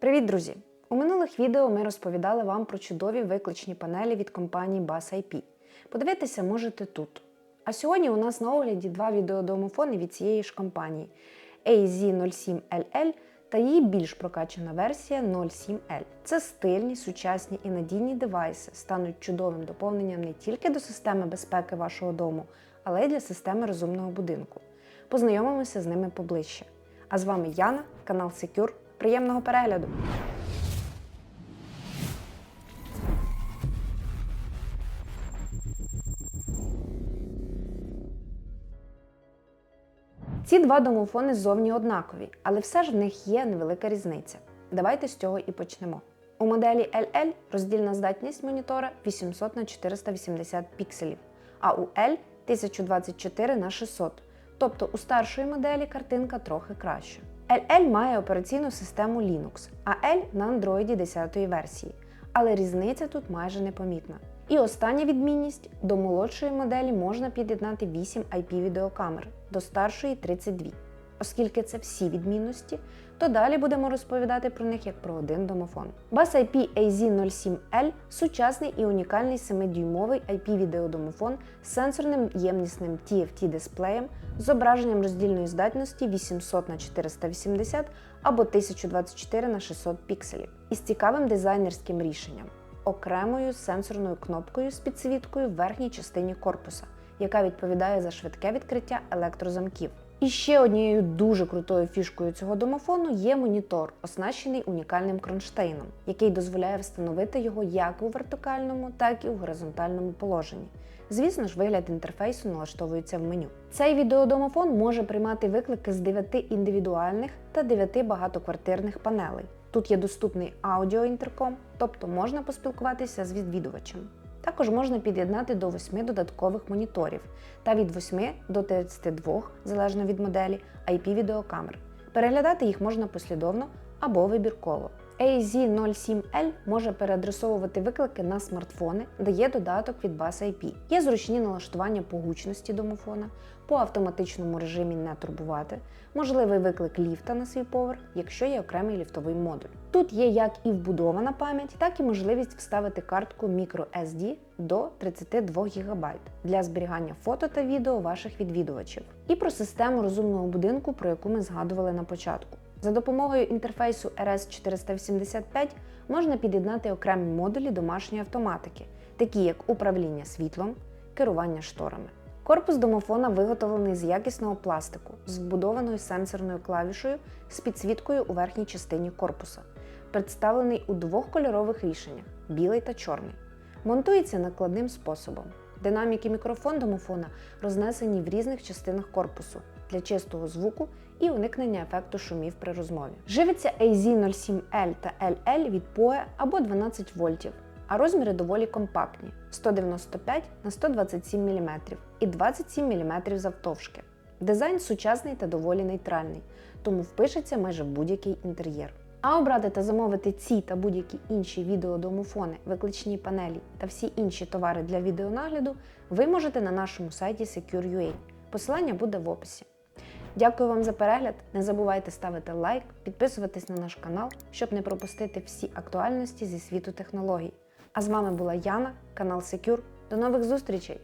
Привіт, друзі! У минулих відео ми розповідали вам про чудові викличні панелі від компанії Bass IP. Подивитися можете тут. А сьогодні у нас на огляді два відеодомофони від цієї ж компанії AZ07LL та її більш прокачана версія 07L. Це стильні, сучасні і надійні девайси стануть чудовим доповненням не тільки до системи безпеки вашого дому, але й для системи розумного будинку. Познайомимося з ними поближче. А з вами Яна, канал Secure. Приємного перегляду! Ці два домофони ззовні однакові, але все ж в них є невелика різниця. Давайте з цього і почнемо. У моделі LL роздільна здатність монітора 800 на 480 пікселів, а у L 1024 на 600. Тобто у старшої моделі картинка трохи краща. LL має операційну систему Linux, а L на Android 10 версії. Але різниця тут майже непомітна. І остання відмінність до молодшої моделі можна під'єднати 8 IP-відеокамер, до старшої 32. Оскільки це всі відмінності, то далі будемо розповідати про них як про один домофон. Bass IP AZ07L сучасний і унікальний 7-дюймовий IP-відеодомофон з сенсорним ємнісним TFT-дисплеєм зображенням роздільної здатності 800 на 480 або 1024 на 600 пікселів із цікавим дизайнерським рішенням окремою сенсорною кнопкою з підсвіткою в верхній частині корпуса, яка відповідає за швидке відкриття електрозамків. І ще однією дуже крутою фішкою цього домофону є монітор, оснащений унікальним кронштейном, який дозволяє встановити його як у вертикальному, так і у горизонтальному положенні. Звісно ж, вигляд інтерфейсу налаштовується в меню. Цей відеодомофон може приймати виклики з 9 індивідуальних та 9 багатоквартирних панелей. Тут є доступний аудіоінтерком, тобто можна поспілкуватися з відвідувачем. Також можна під'єднати до 8 додаткових моніторів та від 8 до 32, залежно від моделі, IP-відеокамер. Переглядати їх можна послідовно або вибірково. AZ07L може переадресовувати виклики на смартфони, де є додаток від Bass IP. Є зручні налаштування по гучності домофона, по автоматичному режимі не турбувати, можливий виклик ліфта на свій поверх, якщо є окремий ліфтовий модуль. Тут є як і вбудована пам'ять, так і можливість вставити картку microSD до 32 ГБ для зберігання фото та відео ваших відвідувачів. І про систему розумного будинку, про яку ми згадували на початку. За допомогою інтерфейсу RS485 можна під'єднати окремі модулі домашньої автоматики, такі як управління світлом, керування шторами. Корпус домофона виготовлений з якісного пластику з вбудованою сенсорною клавішою з підсвіткою у верхній частині корпуса, представлений у двох кольорових рішеннях білий та чорний. Монтується накладним способом. Динамік і мікрофон домофона рознесені в різних частинах корпусу для чистого звуку і уникнення ефекту шумів при розмові. Живиться AZ07L та LL від PoE або 12 вольтів, а розміри доволі компактні 195 на 127 мм і 27 мм завтовшки. Дизайн сучасний та доволі нейтральний, тому впишеться майже будь-який інтер'єр. А обрати та замовити ці та будь-які інші відеодомофони, викличні панелі та всі інші товари для відеонагляду ви можете на нашому сайті Secure.ua. Посилання буде в описі. Дякую вам за перегляд. Не забувайте ставити лайк, підписуватись на наш канал, щоб не пропустити всі актуальності зі світу технологій. А з вами була Яна, канал Secure. До нових зустрічей!